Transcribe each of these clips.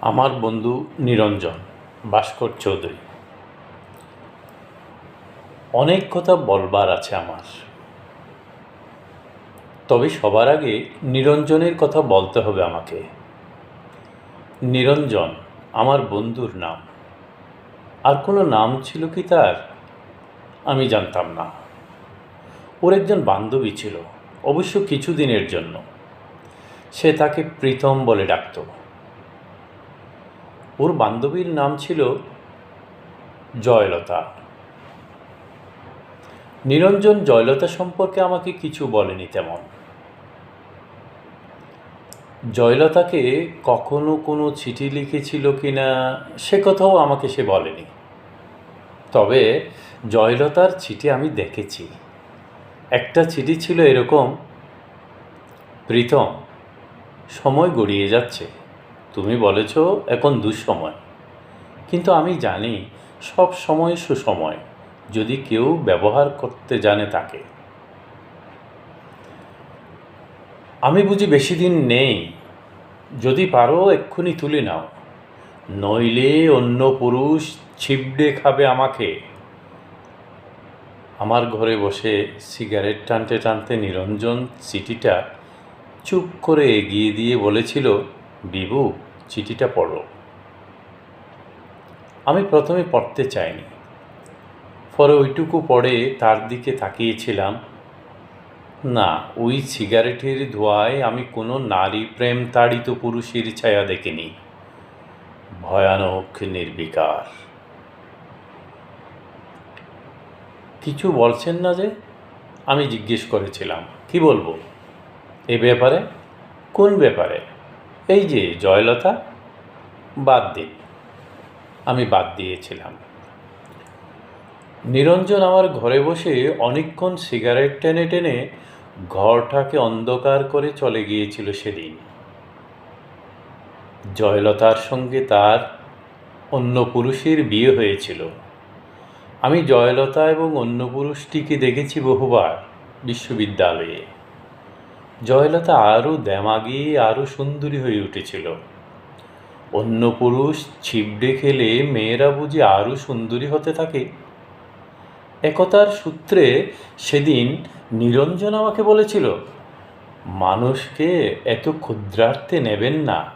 আমার বন্ধু নিরঞ্জন, ভাস্কর চৌধুরী। অনেক কথা বলবার আছে আমার। তবে সবার আগে নিরঞ্জনের কথা বলতে হবে আমাকে। নিরঞ্জন আমার বন্ধুর নাম। আর কোনো নাম ছিল কি তার? আমি জানতাম না। ওর একজন বান্ধবী ছিল, অবশ্য কিছুদিনের জন্য। সে তাকে প্রীতম বলে ডাকতো। ওর বান্ধবীর নাম ছিল জয়লতা। নিরঞ্জন জয়লতা সম্পর্কে আমাকে কিছু বলেনি তেমন। জয়লতাকে কখনো কোনো চিঠি লিখেছিল কি না সে কথাও আমাকে সে বলেনি। তবে জয়লতার চিঠি আমি দেখেছি। একটা চিঠি ছিল এরকম, প্রীতম, সময় গড়িয়ে যাচ্ছে। তুমি বলেছ এখন দুঃসময়। কিন্তু আমি জানি সব সময় সুসময়, যদি কেউ ব্যবহার করতে জানে তাকে। আমি বুঝি বেশি দিন নেই, যদি পারো এক্ষুনি তুলে নাও। নইলে অন্য পুরুষ ছিপড়ে খাবে আমাকে। আমার ঘরে বসে সিগারেট টানতে টানতে নিরঞ্জন চিঠিটা চুপ করে এগিয়ে দিয়ে বলেছিল বিবু চিঠিটা পড়ো। আমি প্রথমে পড়তে চাইনি। পরে ওইটুকু পড়ে তার দিকে তাকিয়েছিলাম। না, ওই সিগারেটের ধোঁয়ায় আমি কোনো নারী প্রেম তাড়িত পুরুষের ছায়া দেখিনি। ভয়ানক নির্বিকার। কিছু বলছেন না যে? আমি জিজ্ঞেস করেছিলাম। কি বলব? এ ব্যাপারে? কোন ব্যাপারে? এই যে জয়লতা, বাদ দিন আমি বাদ দিয়েছিলাম। নিরঞ্জন আমার ঘরে বসে অনেকক্ষণ সিগারেট টেনে টেনে ঘরটাকে অন্ধকার করে চলে গিয়েছিল সেদিন। জয়লতার সঙ্গে তার অন্য পুরুষের বিয়ে হয়েছিল। আমি জয়লতা এবং অন্য পুরুষটিকে দেখেছি বহুবার বিশ্ববিদ্যালয়ে। জয়লতা আরও দেমাগি আরও সুন্দরী হয়ে উঠেছিল। অন্য পুরুষ ছিপড়ে খেলে মেয়েরা বুঝি আরও সুন্দরী হতে থাকে। একতার সূত্রে সেদিন নিরঞ্জন আমাকে বলেছিল, মানুষকে এত ক্ষুদ্রার্থে নেবেন না।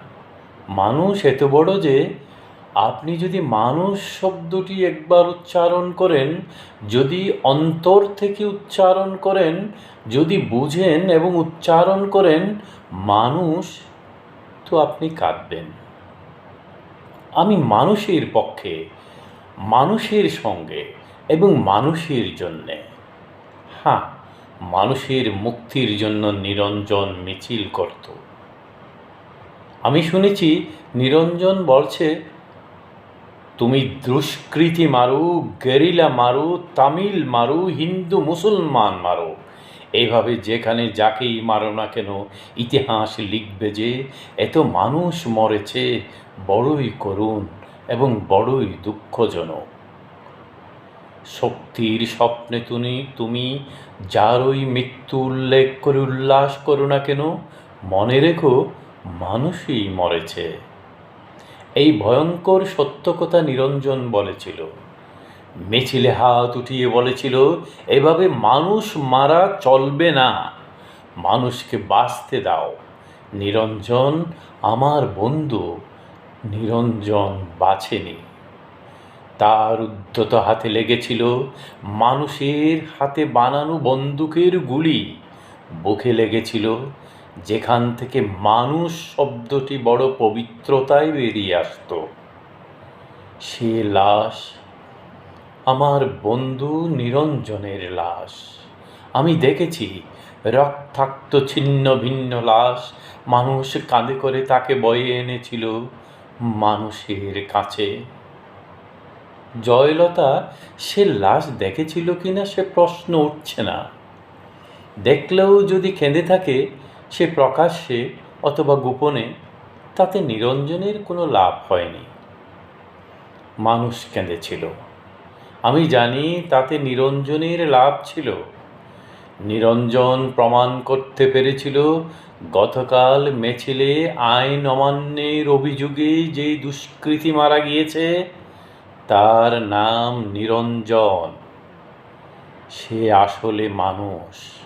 মানুষ এত বড় যে আপনি যদি মানুষ শব্দটি একবার উচ্চারণ করেন, যদি অন্তর থেকে উচ্চারণ করেন, যদি বুঝেন এবং উচ্চারণ করেন মানুষ তো আপনি কাঁদবেন। আমি মানুষের পক্ষে, মানুষের সঙ্গে এবং মানুষের জন্যে। হ্যাঁ মানুষের মুক্তির জন্য নিরঞ্জন মিছিল করত। আমি শুনেছি, নিরঞ্জন বলছে তুমি দুষ্কৃতি মারো, গেরিলা মারো, তামিল মারো, হিন্দু মুসলমান মারো। এইভাবে যেখানে যাকেই মারো না কেন, ইতিহাস লিখবে যে, এত মানুষ মরেছে, বড়ই করুণ এবং বড়ই দুঃখজনক। শক্তির স্বপ্নে তুমি তুমি যারই মৃত্যু উল্লেখ করে উল্লাস করো না কেন, মনে রেখো মানুষই মরেছে। এই ভয়ঙ্কর সত্য কথা নিরঞ্জন বলেছিল। মিছিলে হাত উঠিয়ে বলেছিল, এভাবে মানুষ মারা চলবে না। মানুষকে বাঁচতে দাও। নিরঞ্জন আমার বন্ধু। নিরঞ্জন বাছেনি তার উদ্ধত হাতে লেগেছিল মানুষের হাতে বানানো বন্দুকের গুলি। বুকে লেগেছিল যেখান থেকে মানুষ শব্দটি বড় পবিত্রতায় বেরিয়ে আসত। সে লাশ, আমার বন্ধু নিরঞ্জনের লাশ। আমি দেখেছি রক্তাক্ত, ছিন্ন, ভিন্ন লাশ। মানুষ কাঁধে করে তাকে বয়ে এনেছিল মানুষের কাছে। জয়লতা, সে লাশ দেখেছিল কিনা সে প্রশ্ন উঠছে না। দেখলেও যদি কেঁদে থাকে সে প্রকাশ্যে অথবা গোপনে তাতে নিরঞ্জনের কোনো লাভ হয়নি। মানুষ কেঁদেছিল। আমি জানি তাতে নিরঞ্জনের লাভ ছিল। নিরঞ্জন প্রমাণ করতে পেরেছিল, গতকাল মিছিলে আইন অমান্যের অভিযোগে যে দুষ্কৃতী মারা গিয়েছে, তার নাম নিরঞ্জন। সে আসলে মানুষ।